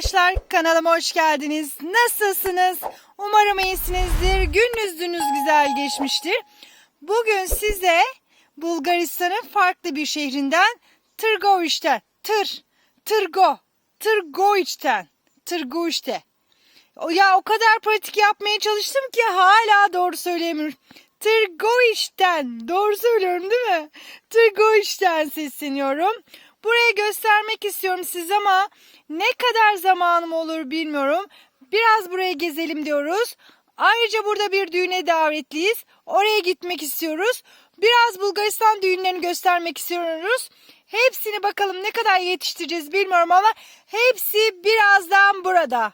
arkadaşlar kanalıma hoş geldiniz. Nasılsınız? Umarım iyisinizdir. Gününüz güzel geçmiştir. Bugün size Bulgaristan'ın farklı bir şehrinden Tırgoviç'ten, Tır, Tırgo, Tırgoviç'ten, Tırgoviç'te. Ya o kadar pratik yapmaya çalıştım ki hala doğru söyleyemiyorum. Tırgoviç'ten, doğru söylüyorum değil mi? Tırgoviç'ten sesleniyorum. Burayı göstermek istiyorum size ama ne kadar zamanım olur bilmiyorum. Biraz buraya gezelim diyoruz. Ayrıca burada bir düğüne davetliyiz. Oraya gitmek istiyoruz. Biraz Bulgaristan düğünlerini göstermek istiyoruz. Hepsini bakalım ne kadar yetiştireceğiz bilmiyorum ama hepsi birazdan burada.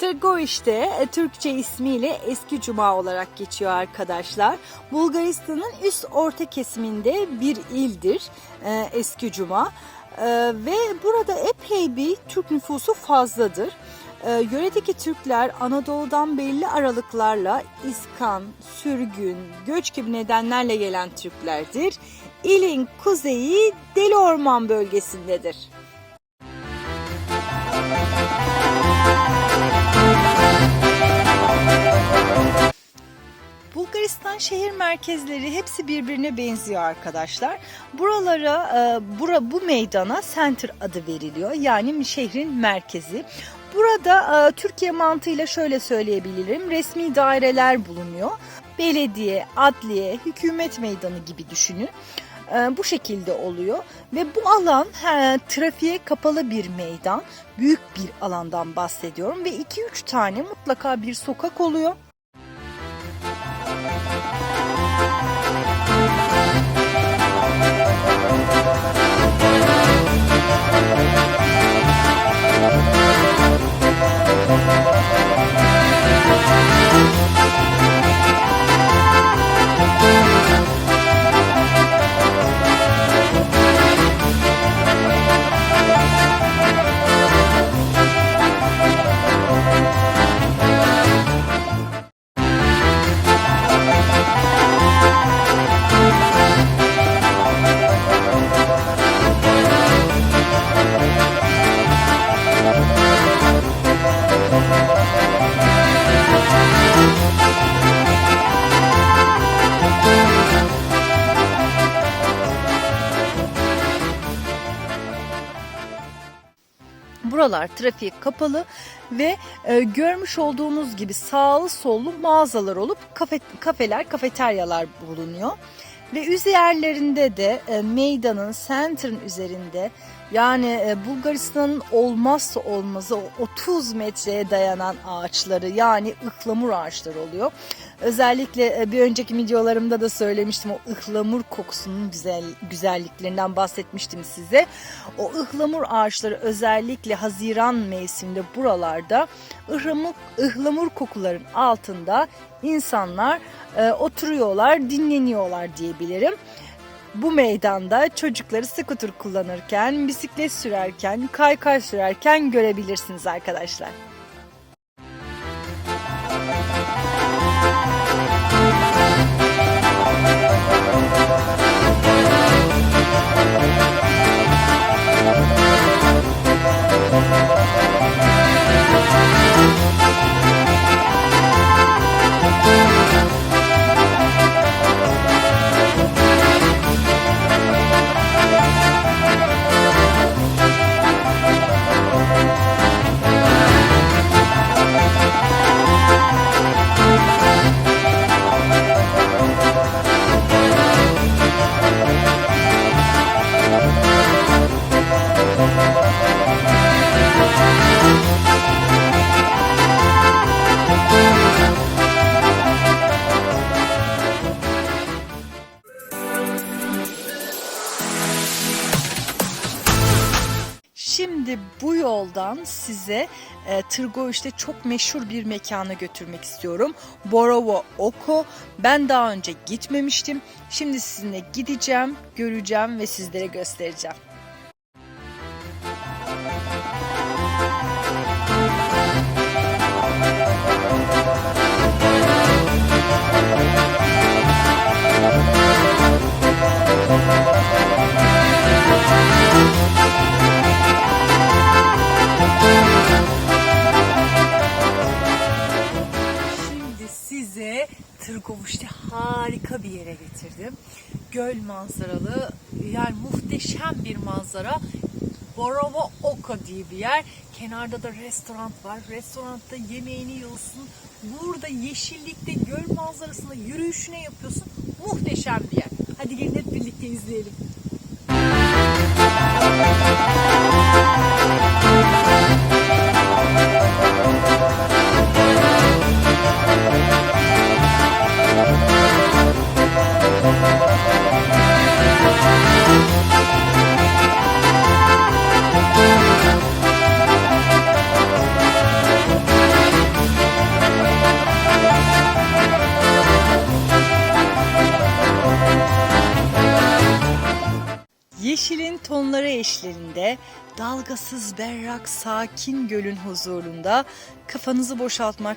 Tırgoviç'te e, Türkçe ismiyle Eski Cuma olarak geçiyor arkadaşlar. Bulgaristan'ın üst orta kesiminde bir ildir e, Eski Cuma. E, ve burada epey bir Türk nüfusu fazladır. Yöredeki Türkler Anadolu'dan belli aralıklarla iskan, sürgün, göç gibi nedenlerle gelen Türklerdir. İlin kuzeyi Deli Orman bölgesindedir. Bulgaristan şehir merkezleri hepsi birbirine benziyor arkadaşlar. Buralara, e, bura bu meydana center adı veriliyor. Yani şehrin merkezi. Burada e, Türkiye mantığıyla şöyle söyleyebilirim. Resmi daireler bulunuyor. Belediye, adliye, hükümet meydanı gibi düşünün. E, bu şekilde oluyor ve bu alan he, trafiğe kapalı bir meydan. Büyük bir alandan bahsediyorum ve 2-3 tane mutlaka bir sokak oluyor. Buralar trafiğe kapalı ve e, görmüş olduğunuz gibi sağlı sollu mağazalar olup kafe, kafeler, kafeteryalar bulunuyor. Ve üzerlerinde de e, meydanın, center'ın üzerinde yani e, Bulgaristan'ın olmazsa olmazı o 30 metreye dayanan ağaçları yani ıhlamur ağaçları oluyor. Özellikle e, bir önceki videolarımda da söylemiştim o ıhlamur kokusunun güzel güzelliklerinden bahsetmiştim size. O ıhlamur ağaçları özellikle Haziran mevsiminde buralarda ıhlamur, ıhlamur kokuların altında insanlar e, oturuyorlar, dinleniyorlar diyebilirim. Bu meydanda çocukları skuter kullanırken, bisiklet sürerken, kaykay sürerken görebilirsiniz arkadaşlar. Şimdi bu yoldan size e, Tırgoviç'te çok meşhur bir mekana götürmek istiyorum. Borovo Oko. Ben daha önce gitmemiştim. Şimdi sizinle gideceğim, göreceğim ve sizlere göstereceğim. Göl manzaralı yani muhteşem bir manzara. Borova Oka diye bir yer. Kenarda da restoran var. Restoranda yemeğini yiyorsun. Burada yeşillikte göl manzarasında yürüyüşüne yapıyorsun. Muhteşem bir yer. Hadi gelin hep birlikte izleyelim. Yeşilin dalgasız berrak sakin gölün huzurunda kafanızı boşaltmak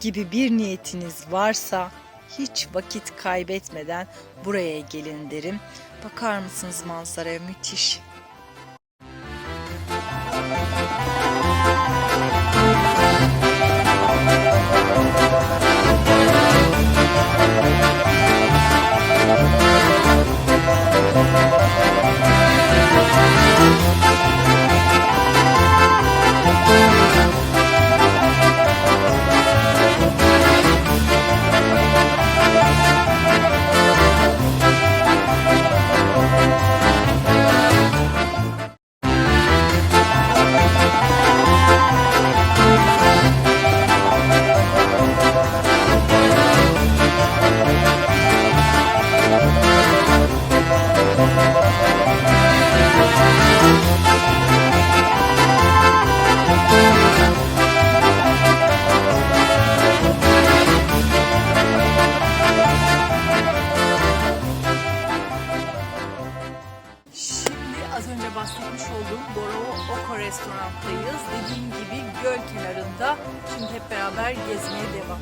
gibi bir niyetiniz varsa hiç vakit kaybetmeden buraya gelin derim. Bakar mısınız manzaraya müthiş. Göl kenarında. Şimdi hep beraber gezmeye devam.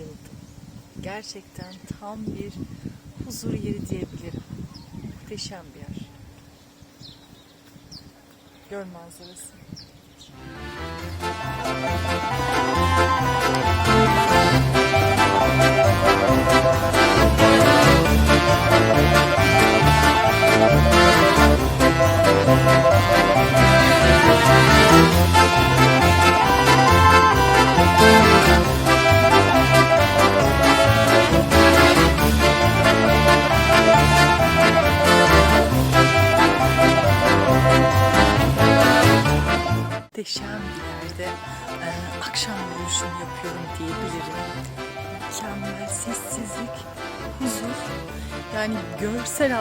Bayıldım. Gerçekten tam bir huzur yeri diyebilirim. Muhteşem bir yer. Göl manzarası.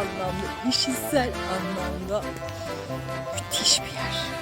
Anlamda, işitsel anlamda müthiş bir yer.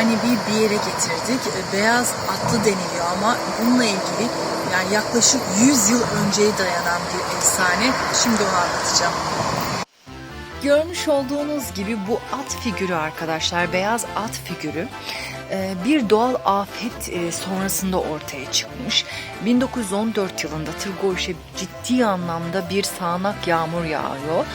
Nebi bir yere getirdik. E, Beyaz atlı deniliyor ama bununla ilgili yani yaklaşık 100 yıl önceye dayanan bir efsane. Şimdi onu anlatacağım. Görmüş olduğunuz gibi bu at figürü arkadaşlar, beyaz at figürü bir doğal afet e, sonrasında ortaya çıkmış. 1914 yılında Tırgoyş'e ciddi anlamda bir sağanak yağmur yağıyor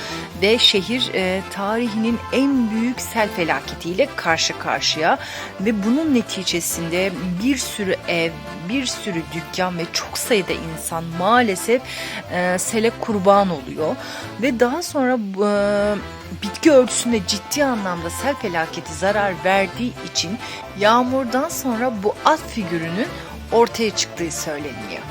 ve şehir e, tarihinin en büyük sel felaketiyle karşı karşıya ve bunun neticesinde bir sürü ev, bir sürü dükkan ve çok sayıda insan maalesef e, sele kurban oluyor ve daha sonra bitki örtüsünde ciddi anlamda sel felaketi zarar verdiği için yağmurdan sonra bu at figürünün ortaya çıktığı söyleniyor.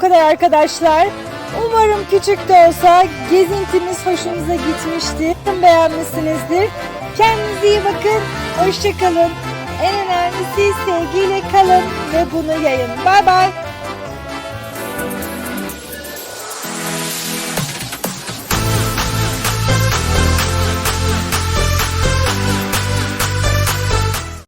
Kadar arkadaşlar. Umarım küçük de olsa gezintimiz hoşunuza gitmiştir. Beğenmişsinizdir. Kendinize iyi bakın. Hoşçakalın. En önemlisi sevgiyle kalın ve bunu yayın. Bay bay.